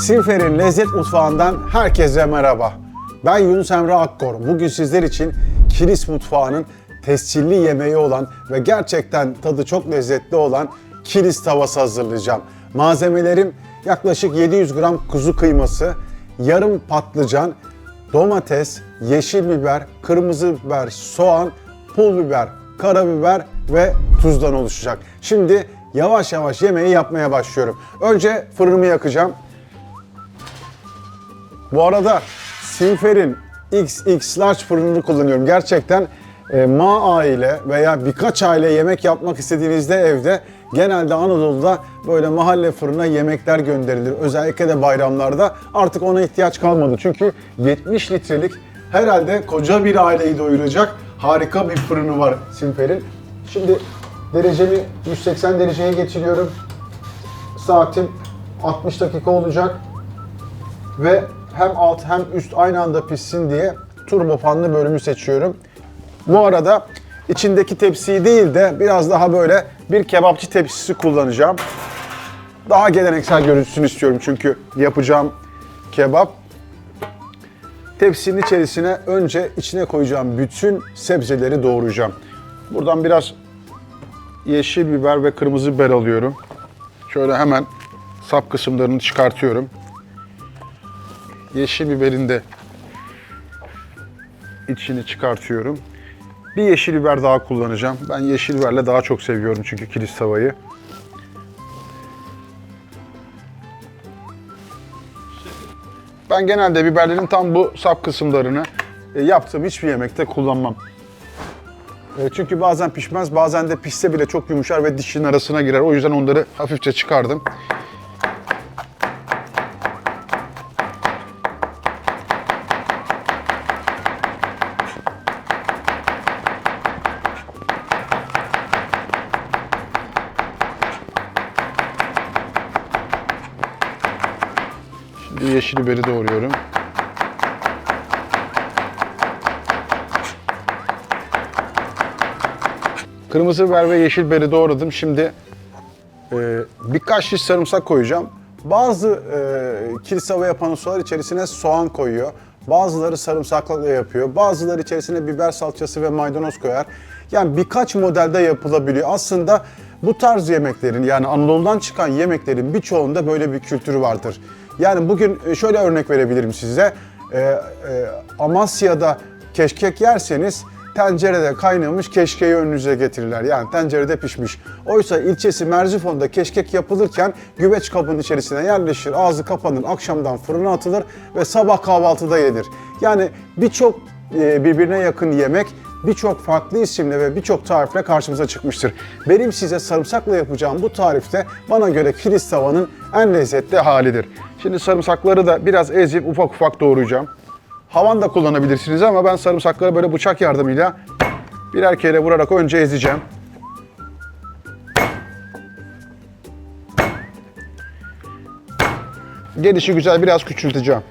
Silfer'in Lezzet Mutfağı'ndan herkese merhaba. Ben Yunus Emre Akkor. Bugün sizler için Kilis Mutfağı'nın tescilli yemeği olan ve gerçekten tadı çok lezzetli olan kilis tavası hazırlayacağım. Malzemelerim yaklaşık 700 gram kuzu kıyması, yarım patlıcan, domates, yeşil biber, kırmızı biber, soğan, pul biber, karabiber ve tuzdan oluşacak. Şimdi yavaş yavaş yemeği yapmaya başlıyorum. Önce fırınımı yakacağım. Bu arada Silfer'in XX Large fırınını kullanıyorum. Gerçekten e, ma aile veya birkaç aile yemek yapmak istediğinizde evde genelde Anadolu'da böyle mahalle fırına yemekler gönderilir. Özellikle de bayramlarda artık ona ihtiyaç kalmadı. Çünkü 70 litrelik herhalde koca bir aileyi doyuracak harika bir fırını var Silfer'in. Şimdi derecemi 180 dereceye getiriyorum. Saatim 60 dakika olacak ve hem alt hem üst aynı anda pişsin diye turbo fanlı bölümü seçiyorum. Bu arada içindeki tepsiyi değil de biraz daha böyle bir kebapçı tepsisi kullanacağım. Daha geleneksel görüntüsünü istiyorum çünkü yapacağım kebap. Tepsinin içerisine önce içine koyacağım bütün sebzeleri doğrayacağım. Buradan biraz yeşil biber ve kırmızı biber alıyorum. Şöyle hemen sap kısımlarını çıkartıyorum. Yeşil biberin de içini çıkartıyorum. Bir yeşil biber daha kullanacağım. Ben yeşil biberle daha çok seviyorum çünkü kilis tavayı. Ben genelde biberlerin tam bu sap kısımlarını e, yaptığım hiçbir yemekte kullanmam. E, Çünkü bazen pişmez, bazen de pişse bile çok yumuşar ve dişin arasına girer. O yüzden onları hafifçe çıkardım. Yeşil biberi doğruyorum. Kırmızı biber ve yeşil biberi doğradım. Şimdi e, birkaç diş sarımsak koyacağım. Bazı e, kilis hava yapan içerisine soğan koyuyor. Bazıları sarımsakla yapıyor. Bazıları içerisine biber salçası ve maydanoz koyar. Yani birkaç modelde yapılabiliyor. Aslında bu tarz yemeklerin yani Anadolu'dan çıkan yemeklerin birçoğunda böyle bir kültürü vardır. Yani bugün e, şöyle örnek verebilirim size. E, e, Amasya'da keşkek yerseniz tencerede kaynamış keşkeği önünüze getirirler. Yani tencerede pişmiş. Oysa ilçesi Merzifon'da keşkek yapılırken güveç kabının içerisine yerleşir, ağzı kapanır, akşamdan fırına atılır ve sabah kahvaltıda yenir. Yani birçok e, birbirine yakın yemek birçok farklı isimle ve birçok tarifle karşımıza çıkmıştır. Benim size sarımsakla yapacağım bu tarifte bana göre kilis tavanın en lezzetli halidir. Şimdi sarımsakları da biraz ezip ufak ufak doğrayacağım. Havan da kullanabilirsiniz ama ben sarımsakları böyle bıçak yardımıyla birer kere vurarak önce ezeceğim. Gelişi güzel biraz küçülteceğim.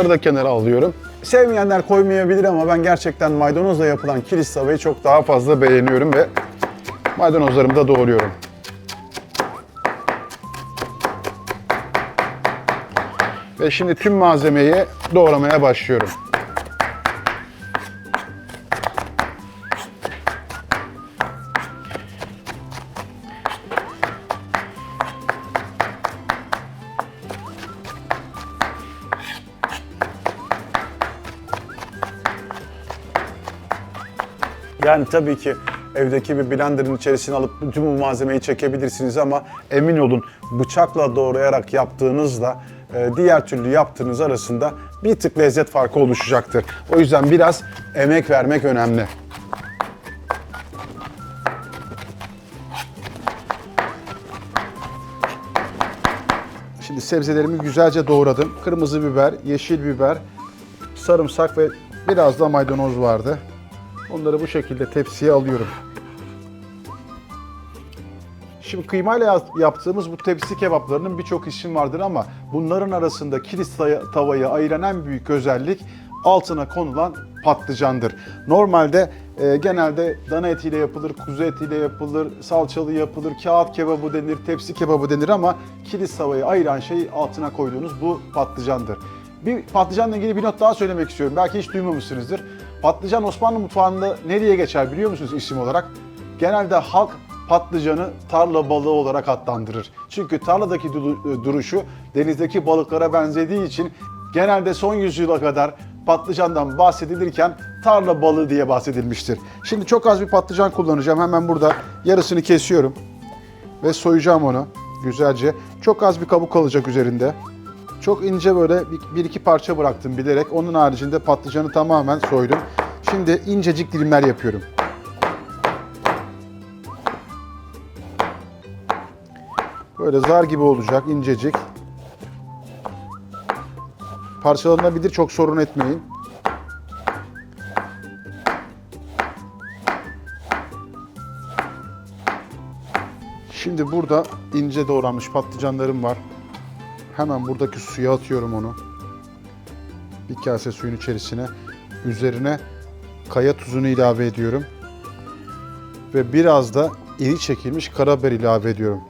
Bunları da kenara alıyorum. Sevmeyenler koymayabilir ama ben gerçekten maydanozla yapılan kilis tavayı çok daha fazla beğeniyorum ve maydanozlarımı da doğruyorum. Ve şimdi tüm malzemeyi doğramaya başlıyorum. Yani tabii ki evdeki bir blenderın içerisine alıp bütün bu malzemeyi çekebilirsiniz ama emin olun bıçakla doğrayarak yaptığınızla e, diğer türlü yaptığınız arasında bir tık lezzet farkı oluşacaktır. O yüzden biraz emek vermek önemli. Şimdi sebzelerimi güzelce doğradım. Kırmızı biber, yeşil biber, sarımsak ve biraz da maydanoz vardı. Onları bu şekilde tepsiye alıyorum. Şimdi kıymayla yap- yaptığımız bu tepsi kebaplarının birçok isim vardır ama bunların arasında kilis tavayı ayıran en büyük özellik altına konulan patlıcandır. Normalde e, genelde dana etiyle yapılır, kuzu etiyle yapılır, salçalı yapılır, kağıt kebabı denir, tepsi kebabı denir ama kilis tavayı ayıran şey altına koyduğunuz bu patlıcandır. Bir patlıcanla ilgili bir not daha söylemek istiyorum. Belki hiç duymamışsınızdır. Patlıcan Osmanlı mutfağında ne diye geçer biliyor musunuz isim olarak? Genelde halk patlıcanı tarla balığı olarak adlandırır. Çünkü tarladaki duru- duruşu denizdeki balıklara benzediği için genelde son yüzyıla kadar patlıcandan bahsedilirken tarla balığı diye bahsedilmiştir. Şimdi çok az bir patlıcan kullanacağım. Hemen burada yarısını kesiyorum ve soyacağım onu güzelce. Çok az bir kabuk kalacak üzerinde. Çok ince böyle bir, iki parça bıraktım bilerek. Onun haricinde patlıcanı tamamen soydum. Şimdi incecik dilimler yapıyorum. Böyle zar gibi olacak, incecik. Parçalanabilir, çok sorun etmeyin. Şimdi burada ince doğranmış patlıcanlarım var. Hemen buradaki suya atıyorum onu. Bir kase suyun içerisine. Üzerine kaya tuzunu ilave ediyorum. Ve biraz da iri çekilmiş karabiber ilave ediyorum.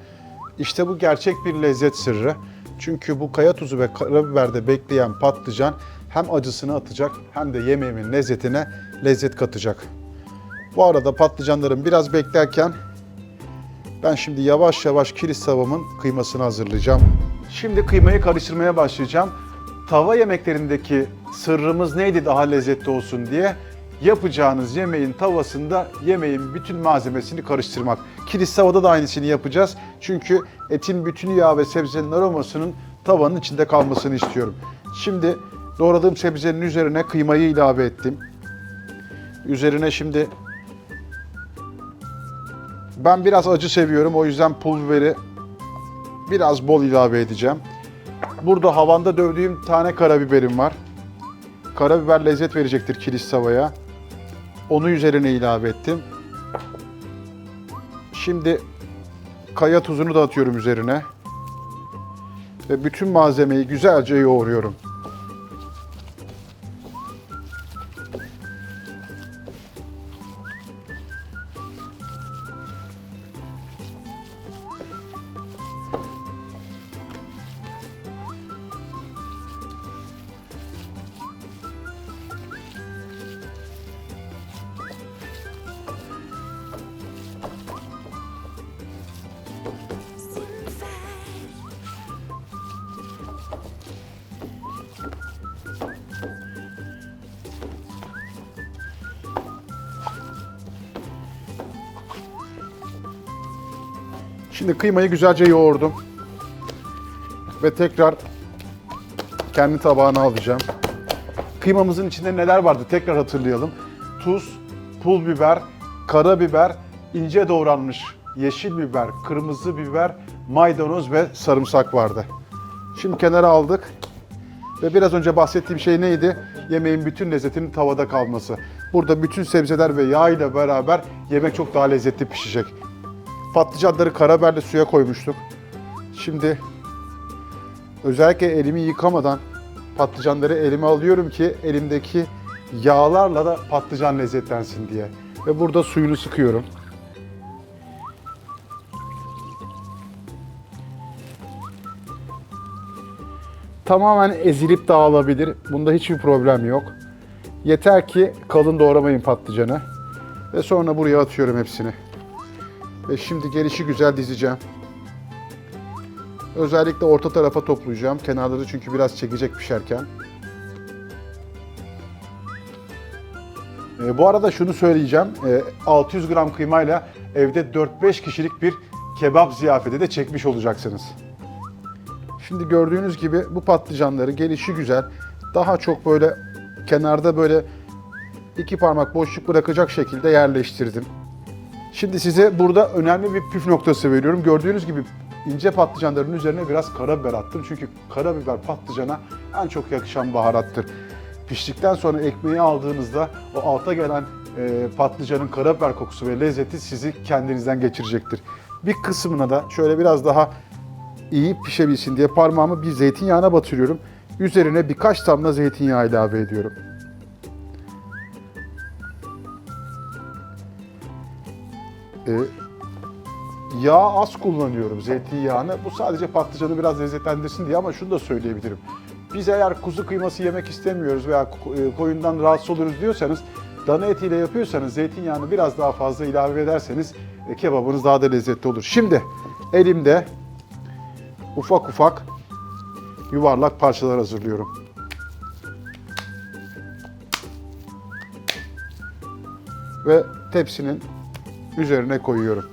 İşte bu gerçek bir lezzet sırrı. Çünkü bu kaya tuzu ve karabiberde bekleyen patlıcan hem acısını atacak hem de yemeğimin lezzetine lezzet katacak. Bu arada patlıcanlarım biraz beklerken ben şimdi yavaş yavaş kilis tavamın kıymasını hazırlayacağım. Şimdi kıymayı karıştırmaya başlayacağım. Tava yemeklerindeki sırrımız neydi daha lezzetli olsun diye yapacağınız yemeğin tavasında yemeğin bütün malzemesini karıştırmak. Kilis tavada da aynısını yapacağız. Çünkü etin bütün yağ ve sebzenin aromasının tavanın içinde kalmasını istiyorum. Şimdi doğradığım sebzenin üzerine kıymayı ilave ettim. Üzerine şimdi ben biraz acı seviyorum. O yüzden pul biberi biraz bol ilave edeceğim. Burada havanda dövdüğüm tane karabiberim var. Karabiber lezzet verecektir kilis tavaya. Onu üzerine ilave ettim. Şimdi kaya tuzunu da atıyorum üzerine. Ve bütün malzemeyi güzelce yoğuruyorum. Şimdi kıymayı güzelce yoğurdum. Ve tekrar kendi tabağına alacağım. Kıymamızın içinde neler vardı tekrar hatırlayalım. Tuz, pul biber, karabiber, ince doğranmış yeşil biber, kırmızı biber, maydanoz ve sarımsak vardı. Şimdi kenara aldık. Ve biraz önce bahsettiğim şey neydi? Yemeğin bütün lezzetinin tavada kalması. Burada bütün sebzeler ve yağ ile beraber yemek çok daha lezzetli pişecek. Patlıcanları karabiberle suya koymuştuk. Şimdi özellikle elimi yıkamadan patlıcanları elime alıyorum ki elimdeki yağlarla da patlıcan lezzetlensin diye. Ve burada suyunu sıkıyorum. Tamamen ezilip dağılabilir. Bunda hiçbir problem yok. Yeter ki kalın doğramayın patlıcanı. Ve sonra buraya atıyorum hepsini. Ve şimdi gelişi güzel dizeceğim. Özellikle orta tarafa toplayacağım. Kenarları çünkü biraz çekecek pişerken. E, bu arada şunu söyleyeceğim. E, 600 gram kıymayla evde 4-5 kişilik bir kebap ziyafeti de çekmiş olacaksınız. Şimdi gördüğünüz gibi bu patlıcanları gelişi güzel. Daha çok böyle kenarda böyle iki parmak boşluk bırakacak şekilde yerleştirdim. Şimdi size burada önemli bir püf noktası veriyorum. Gördüğünüz gibi ince patlıcanların üzerine biraz karabiber attım. Çünkü karabiber patlıcana en çok yakışan baharattır. Piştikten sonra ekmeği aldığınızda o alta gelen e, patlıcanın karabiber kokusu ve lezzeti sizi kendinizden geçirecektir. Bir kısmına da şöyle biraz daha iyi pişebilsin diye parmağımı bir zeytinyağına batırıyorum. Üzerine birkaç damla zeytinyağı ilave ediyorum. E, yağ az kullanıyorum zeytinyağını. Bu sadece patlıcanı biraz lezzetlendirsin diye ama şunu da söyleyebilirim. Biz eğer kuzu kıyması yemek istemiyoruz veya e, koyundan rahatsız oluruz diyorsanız dana etiyle yapıyorsanız zeytinyağını biraz daha fazla ilave ederseniz e, kebabınız daha da lezzetli olur. Şimdi elimde ufak ufak yuvarlak parçalar hazırlıyorum. Ve tepsinin üzerine koyuyorum.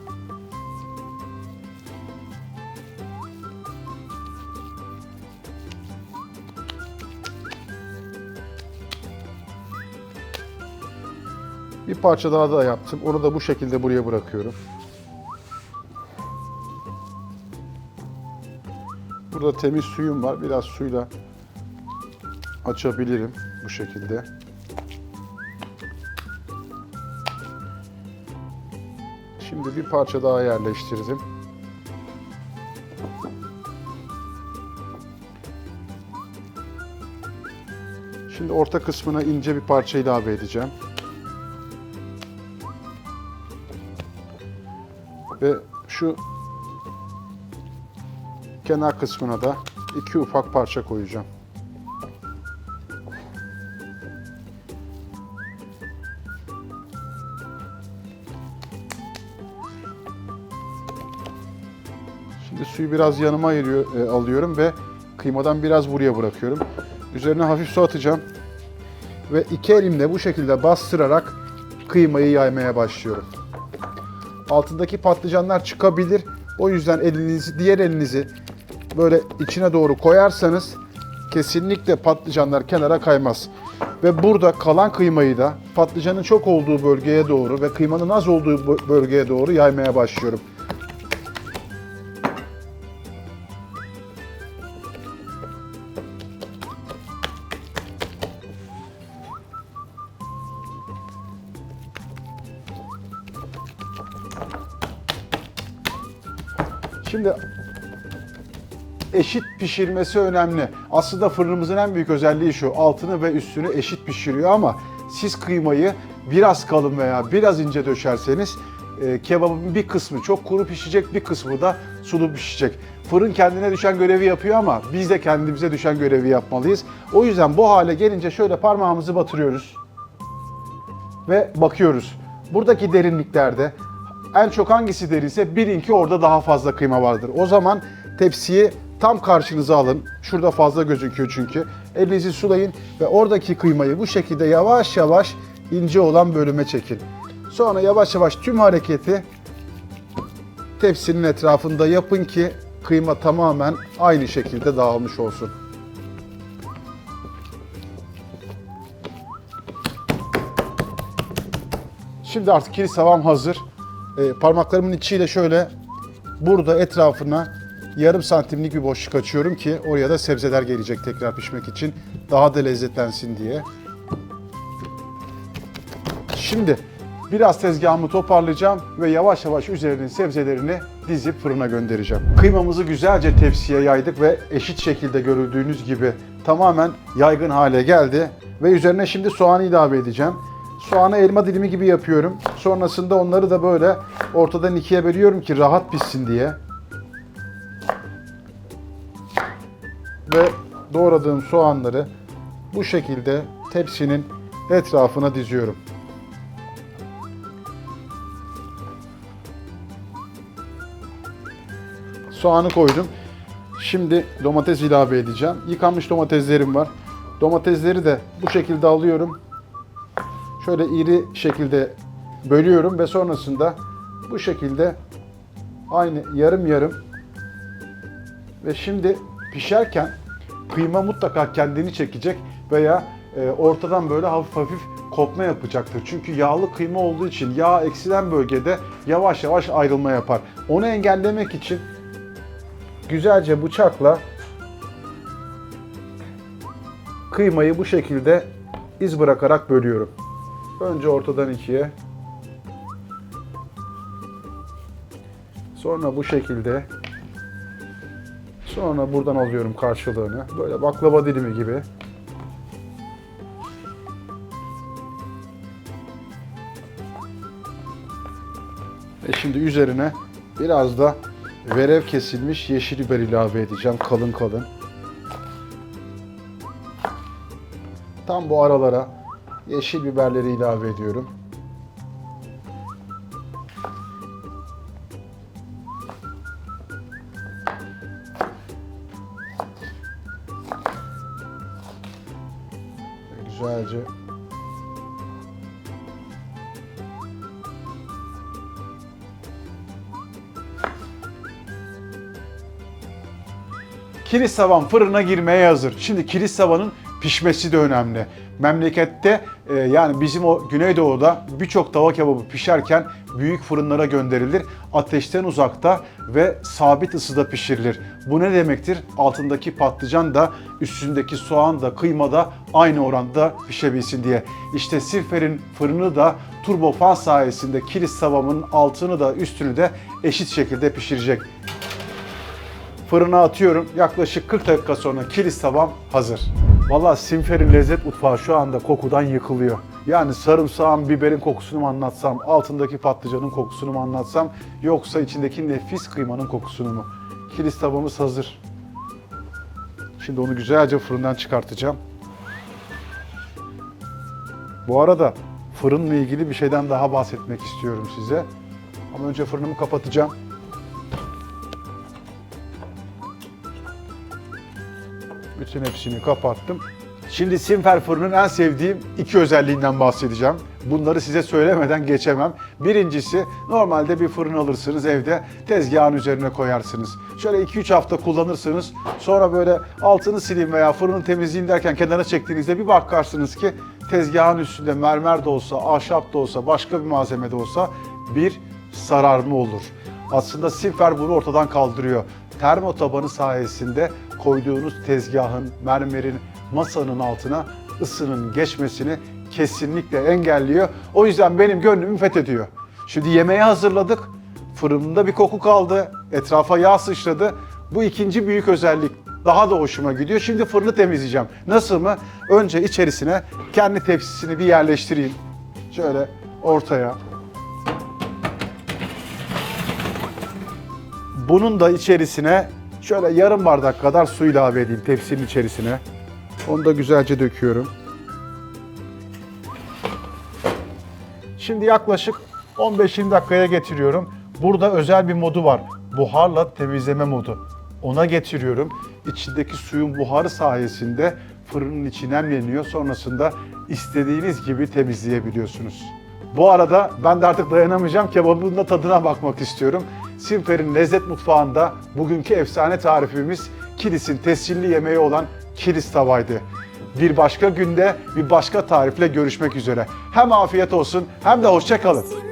Bir parça daha da yaptım. Onu da bu şekilde buraya bırakıyorum. Burada temiz suyum var. Biraz suyla açabilirim bu şekilde. Şimdi bir parça daha yerleştirdim. Şimdi orta kısmına ince bir parça ilave edeceğim. Ve şu kenar kısmına da iki ufak parça koyacağım. Şimdi suyu biraz yanıma ayırıyor, e, alıyorum ve kıymadan biraz buraya bırakıyorum. Üzerine hafif su atacağım. Ve iki elimle bu şekilde bastırarak kıymayı yaymaya başlıyorum. Altındaki patlıcanlar çıkabilir. O yüzden elinizi, diğer elinizi böyle içine doğru koyarsanız kesinlikle patlıcanlar kenara kaymaz. Ve burada kalan kıymayı da patlıcanın çok olduğu bölgeye doğru ve kıymanın az olduğu bö- bölgeye doğru yaymaya başlıyorum. Eşit pişirmesi önemli. Aslında fırınımızın en büyük özelliği şu. Altını ve üstünü eşit pişiriyor ama siz kıymayı biraz kalın veya biraz ince döşerseniz e, kebabın bir kısmı çok kuru pişecek, bir kısmı da sulu pişecek. Fırın kendine düşen görevi yapıyor ama biz de kendimize düşen görevi yapmalıyız. O yüzden bu hale gelince şöyle parmağımızı batırıyoruz ve bakıyoruz. Buradaki derinliklerde en çok hangisi derinse bilin ki orada daha fazla kıyma vardır. O zaman tepsiyi tam karşınıza alın. Şurada fazla gözüküyor çünkü. Elinizi sulayın ve oradaki kıymayı bu şekilde yavaş yavaş ince olan bölüme çekin. Sonra yavaş yavaş tüm hareketi tepsinin etrafında yapın ki kıyma tamamen aynı şekilde dağılmış olsun. Şimdi artık kilis tavam hazır. Ee, parmaklarımın içiyle şöyle burada etrafına yarım santimlik bir boşluk açıyorum ki oraya da sebzeler gelecek tekrar pişmek için. Daha da lezzetlensin diye. Şimdi biraz tezgahımı toparlayacağım ve yavaş yavaş üzerinin sebzelerini dizip fırına göndereceğim. Kıymamızı güzelce tepsiye yaydık ve eşit şekilde görüldüğünüz gibi tamamen yaygın hale geldi. Ve üzerine şimdi soğanı ilave edeceğim. Soğanı elma dilimi gibi yapıyorum. Sonrasında onları da böyle ortadan ikiye bölüyorum ki rahat pişsin diye. Ve doğradığım soğanları bu şekilde tepsinin etrafına diziyorum. Soğanı koydum. Şimdi domates ilave edeceğim. Yıkanmış domateslerim var. Domatesleri de bu şekilde alıyorum. Şöyle iri şekilde bölüyorum ve sonrasında bu şekilde aynı yarım yarım ve şimdi pişerken kıyma mutlaka kendini çekecek veya e, ortadan böyle hafif hafif kopma yapacaktır. Çünkü yağlı kıyma olduğu için yağ eksilen bölgede yavaş yavaş ayrılma yapar. Onu engellemek için güzelce bıçakla kıymayı bu şekilde iz bırakarak bölüyorum. Önce ortadan ikiye. Sonra bu şekilde. Sonra buradan alıyorum karşılığını. Böyle baklava dilimi gibi. Ve şimdi üzerine biraz da verev kesilmiş yeşil biber ilave edeceğim kalın kalın. Tam bu aralara yeşil biberleri ilave ediyorum. Kilis tavan fırına girmeye hazır. Şimdi kilis tavanın pişmesi de önemli. Memlekette e, yani bizim o Güneydoğu'da birçok tava kebabı pişerken büyük fırınlara gönderilir. Ateşten uzakta ve sabit ısıda pişirilir. Bu ne demektir? Altındaki patlıcan da üstündeki soğan da kıyma da aynı oranda pişebilsin diye. İşte Silfer'in fırını da turbofan sayesinde kilis tavamın altını da üstünü de eşit şekilde pişirecek. Fırına atıyorum. Yaklaşık 40 dakika sonra kilis tavam hazır. Vallahi Simfer'in lezzet mutfağı şu anda kokudan yıkılıyor. Yani sarımsağın, biberin kokusunu mu anlatsam, altındaki patlıcanın kokusunu mu anlatsam, yoksa içindeki nefis kıymanın kokusunu mu? Kilis tavamız hazır. Şimdi onu güzelce fırından çıkartacağım. Bu arada fırınla ilgili bir şeyden daha bahsetmek istiyorum size. Ama önce fırınımı kapatacağım. Bütün hepsini kapattım. Şimdi Simfer fırının en sevdiğim iki özelliğinden bahsedeceğim. Bunları size söylemeden geçemem. Birincisi normalde bir fırın alırsınız evde tezgahın üzerine koyarsınız. Şöyle 2-3 hafta kullanırsınız. Sonra böyle altını sileyim veya fırını temizleyeyim derken kenara çektiğinizde bir bakarsınız ki tezgahın üstünde mermer de olsa, ahşap da olsa, başka bir malzeme de olsa bir sararma olur. Aslında Simfer bunu ortadan kaldırıyor. Termo tabanı sayesinde koyduğunuz tezgahın, mermerin, masanın altına ısının geçmesini kesinlikle engelliyor. O yüzden benim gönlümü fethediyor. Şimdi yemeği hazırladık. Fırında bir koku kaldı. Etrafa yağ sıçradı. Bu ikinci büyük özellik. Daha da hoşuma gidiyor. Şimdi fırını temizleyeceğim. Nasıl mı? Önce içerisine kendi tepsisini bir yerleştireyim. Şöyle ortaya. Bunun da içerisine şöyle yarım bardak kadar su ilave edeyim tepsinin içerisine. Onu da güzelce döküyorum. Şimdi yaklaşık 15-20 dakikaya getiriyorum. Burada özel bir modu var. Buharla temizleme modu. Ona getiriyorum. İçindeki suyun buharı sayesinde fırının içi nemleniyor. Sonrasında istediğiniz gibi temizleyebiliyorsunuz. Bu arada ben de artık dayanamayacağım. Kebabın da tadına bakmak istiyorum. Simfer'in lezzet mutfağında bugünkü efsane tarifimiz Kilis'in tescilli yemeği olan Kilis tavaydı. Bir başka günde bir başka tarifle görüşmek üzere. Hem afiyet olsun hem de hoşça kalın.